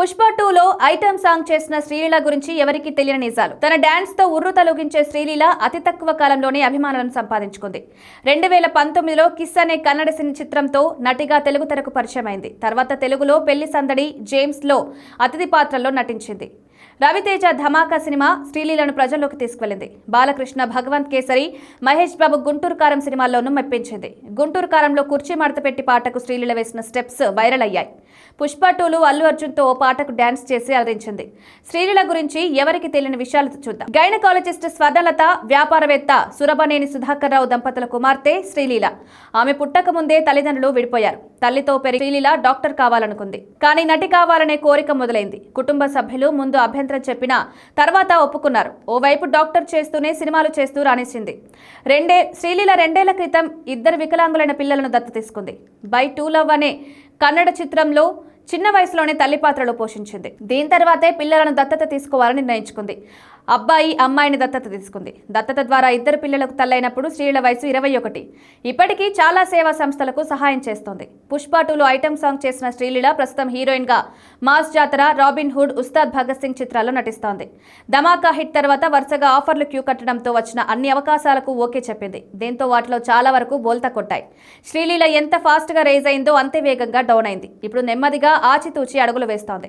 పుష్ప టూలో item song చేసిన శ్రీలీల గురించి ఎవరికీ తెలియని నిజాలు. తన డాన్స్తో ఉర్రు తొలగించే శ్రీలీల అతి తక్కువ కాలంలోనే అభిమానులను సంపాదించుకుంది. రెండు వేల పంతొమ్మిదిలో కిస్ అనే కన్నడ సినీ చిత్రంతో నటిగా తెలుగు తెరకు పరిచయమైంది. తర్వాత తెలుగులో పెళ్ళి సందడి జేమ్స్లో అతిథి పాత్రలో నటించింది. రవితేజ ధమాకా సినిమా శ్రీలీలను ప్రజల్లోకి తీసుకువెళ్ళింది బాలకృష్ణ భగవంత్ కేసరి మహేష్ బాబు గుంటూరు కారం సినిమాల్లోనూ మెప్పించింది. గుంటూరు కారంలో కుర్చీ మడత పెట్టి పాటకు శ్రీలీల వేసిన స్టెప్స్ వైరల్ అయ్యాయి. పుష్ప టూలు అల్లు అర్జున్తో ఓ పాటకు డాన్స్ చేసి అలరించింది. శ్రీలీల గురించి ఎవరికి తెలియని విషయాలు చూద్దాం. గైనకాలజిస్ట్ స్వర్ణలత వ్యాపారవేత్త సురభనేని సుధాకర్ రావు దంపతుల కుమార్తె శ్రీలీల ఆమె పుట్టక ముందే తల్లిదండ్రులు విడిపోయారు. తల్లితో పెరిగి శ్రీలీల డాక్టర్ కావాలనుకుంది. కానీ నటి కావాలనే కోరిక మొదలైంది. కుటుంబ సభ్యులు ముందు అభ్యంతరం చెప్పినా తర్వాత ఒప్పుకున్నారు. ఓవైపు డాక్టర్ చేస్తూనే సినిమాలు చేస్తూ రాణించింది. రెండే శ్రీలీల రెండేళ్ళ క్రితం ఇద్దరు వికలాంగులైన పిల్లలను దత్తు తీసుకుంది. బై టూ లవ్ అనే కన్నడ చిత్రంలో చిన్న వయసులోనే తల్లి పాత్రలో పోషించింది. దీని తర్వాతే పిల్లలను దత్తత తీసుకోవాలని నిర్ణయించుకుంది. అబ్బాయి అమ్మాయిని దత్తత తీసుకుంది. దత్తత ద్వారా ఇద్దరు పిల్లలకు తల్లైనప్పుడు శ్రీల వయసు ఇరవై ఒకటి. ఇప్పటికీ చాలా సేవా సంస్థలకు సహాయం చేస్తోంది. పుష్ప టూలో ఐటమ్ సాంగ్ చేసిన శ్రీలీల ప్రస్తుతం హీరోయిన్గా Mass Jathara Robin Hood Ustaad Bhagat Singh చిత్రాల్లో నటిస్తోంది. ధమాకా హిట్ తర్వాత వరుసగా ఆఫర్లు క్యూ కట్టడంతో వచ్చిన అన్ని అవకాశాలకు ఓకే చెప్పింది. దీంతో వాటిలో చాలా వరకు బోల్తా కొట్టాయి. శ్రీలీల ఎంత ఫాస్ట్గా రేజ్ అయిందో అంతే వేగంగా డౌన్ అయింది. ఇప్పుడు నెమ్మదిగా ఆచితూచి అడుగులు వేస్తోంది.